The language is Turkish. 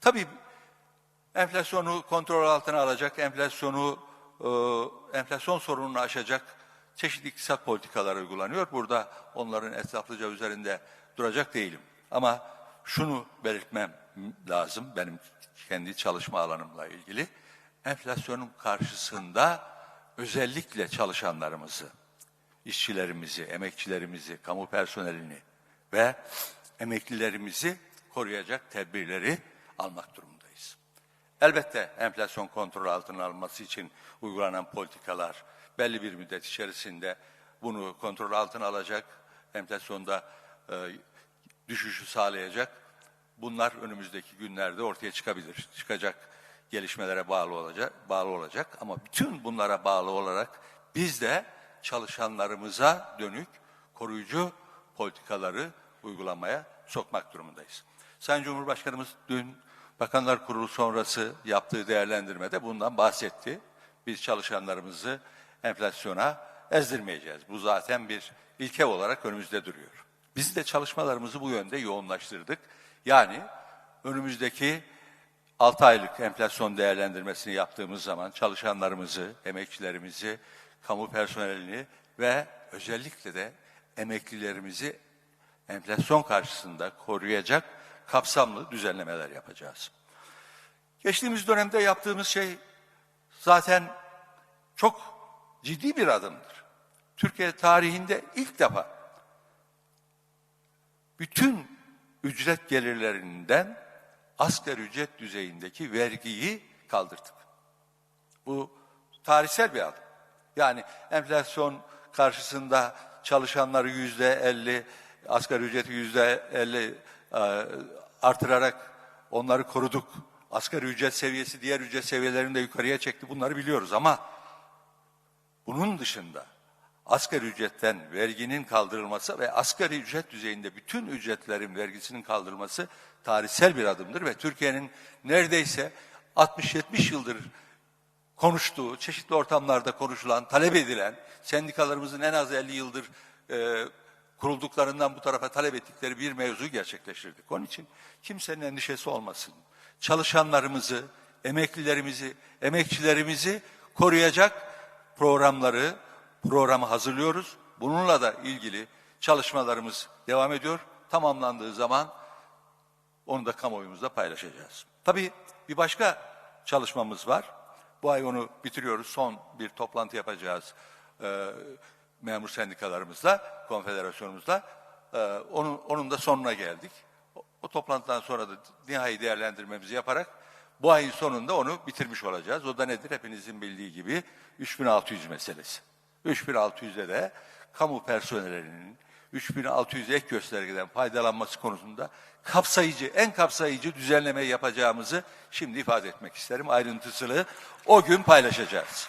Tabii enflasyonu kontrol altına alacak, enflasyonu e, enflasyon sorununu aşacak çeşitli iktisat politikalar uygulanıyor. Burada onların etraflıca üzerinde duracak değilim. Ama şunu belirtmem lazım benim kendi çalışma alanımla ilgili. Enflasyonun karşısında özellikle çalışanlarımızı, işçilerimizi, emekçilerimizi, kamu personelini ve emeklilerimizi koruyacak tedbirleri almak durumundayız. Elbette enflasyon kontrol altına alınması için uygulanan politikalar belli bir müddet içerisinde bunu kontrol altına alacak, enflasyonda e, düşüşü sağlayacak. Bunlar önümüzdeki günlerde ortaya çıkabilir. Çıkacak gelişmelere bağlı olacak, bağlı olacak ama bütün bunlara bağlı olarak biz de çalışanlarımıza dönük koruyucu politikaları uygulamaya sokmak durumundayız. Sayın Cumhurbaşkanımız dün Bakanlar Kurulu sonrası yaptığı değerlendirmede bundan bahsetti. Biz çalışanlarımızı enflasyona ezdirmeyeceğiz. Bu zaten bir ilke olarak önümüzde duruyor. Biz de çalışmalarımızı bu yönde yoğunlaştırdık. Yani önümüzdeki 6 aylık enflasyon değerlendirmesini yaptığımız zaman çalışanlarımızı, emekçilerimizi, kamu personelini ve özellikle de emeklilerimizi enflasyon karşısında koruyacak kapsamlı düzenlemeler yapacağız. Geçtiğimiz dönemde yaptığımız şey zaten çok ciddi bir adımdır. Türkiye tarihinde ilk defa bütün ücret gelirlerinden asgari ücret düzeyindeki vergiyi kaldırdık. Bu tarihsel bir adım. Yani enflasyon karşısında çalışanları yüzde elli, asgari ücreti yüzde elli e, artırarak onları koruduk. Asgari ücret seviyesi diğer ücret seviyelerini de yukarıya çekti. Bunları biliyoruz ama bunun dışında asgari ücretten verginin kaldırılması ve asgari ücret düzeyinde bütün ücretlerin vergisinin kaldırılması tarihsel bir adımdır ve Türkiye'nin neredeyse 60-70 yıldır konuştuğu, çeşitli ortamlarda konuşulan, talep edilen, sendikalarımızın en az 50 yıldır e, kurulduklarından bu tarafa talep ettikleri bir mevzu gerçekleştirdik. Onun için kimsenin endişesi olmasın. Çalışanlarımızı, emeklilerimizi, emekçilerimizi koruyacak programları, programı hazırlıyoruz. Bununla da ilgili çalışmalarımız devam ediyor. Tamamlandığı zaman onu da kamuoyumuzda paylaşacağız. Tabii bir başka çalışmamız var. Bu ay onu bitiriyoruz. Son bir toplantı yapacağız e, memur sendikalarımızla, konfederasyonumuzla. E, onun, onun da sonuna geldik. O, o toplantıdan sonra da nihai değerlendirmemizi yaparak bu ayın sonunda onu bitirmiş olacağız. O da nedir? Hepinizin bildiği gibi 3600 meselesi. 3600'de de kamu personellerinin 3600 ek göstergeden faydalanması konusunda kapsayıcı, en kapsayıcı düzenleme yapacağımızı şimdi ifade etmek isterim. Ayrıntısını o gün paylaşacağız.